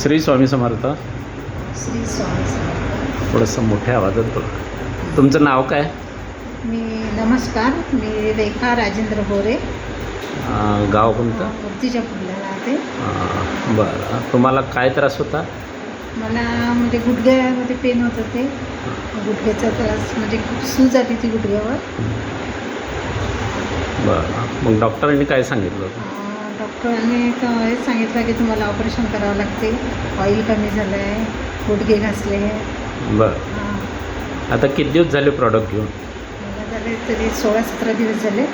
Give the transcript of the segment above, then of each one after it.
श्री स्वामी समर्थ. श्री स्वामी समर्थ. थोडंसं मोठ्या आवाजात बोला. तुमचं नाव काय? मी नमस्कार मी रेखा राजेंद्र बोरे. गाव कोणतं? मूर्तीच्या पुढल्या राहते बरं. तुम्हाला काय त्रास होता? मला म्हणजे गुडघ्यामध्ये पेन होत होते. गुडघ्याचा त्रास म्हणजे खूप सूज आली ती गुडघ्यावर. बरं. मग डॉक्टरांनी काय सांगितलं? होतं डॉक्टरांनी हेच सांगितलं की तुम्हाला ऑपरेशन करावं लागते. ऑइल कमी झालं आहे गुडघे घासले. बरं. आता किती दिवस झाले प्रॉडक्ट घेऊन? मला झाले तरी सोळा सतरा दिवस झाले.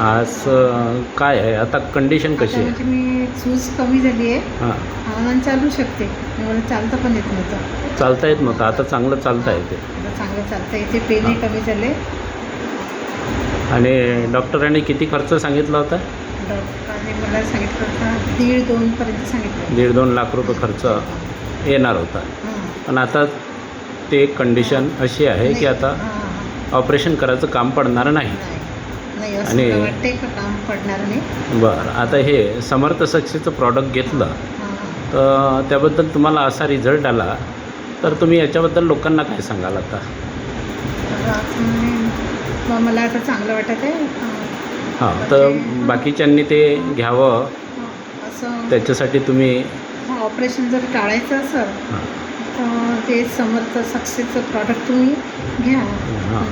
आज अं, काय आहे? आता कंडिशन आता कशी आहे? म्हणजे मी सूज कमी झाली आहे. हां. आणि चालू शकते. मला चालता पण येत नव्हतं. चालता येत नव्हतं. आता चांगलं चालता येते. आता चांगलं चालतं. इथे पेनही कमी झाले. आणि डॉक्टरांनी किती खर्च सांगितला होता? डॉक्टरांनी मला सांगितलं होतं दीड दोनपर्यंत सांगितलं दीड दोन लाख रुपये खर्च येणार होता. पण आता ते कंडिशन अशी आहे की आता. ऑपरेशन करायचं काम पडणार नाही. आणि- काम पडणार नाही. बरं आता हे समर्थ सक्सेसचं प्रॉडक्ट घेतलं. तर त्याबद्दल तुम्हाला असा रिझल्ट आला तर तुम्ही याच्याबद्दल लोकांना काय सांगाल आता? मग मला आता चांगलं वाटत आहे. हां. तर बाकीच्यांनी ते घ्यावं. असं. त्याच्यासाठी तुम्ही ऑपरेशन जर टाळायचं असेल हां. तर ते समर्थ सक्सेसचं प्रॉडक्ट तुम्ही घ्या. हां.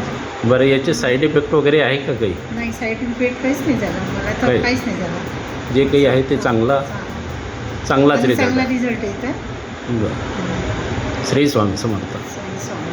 बरं याचे साईड इफेक्ट वगैरे आहे का काही? नाही साईड इफेक्ट काहीच नाही झालं. मला तर काही? काहीच नाही झालं. जे काही आहे ते चांगला चांगलाच रिझल्ट चांगला आहे. रिझल्ट येतं बरं. श्री स्वामी समर्थ. स्वामी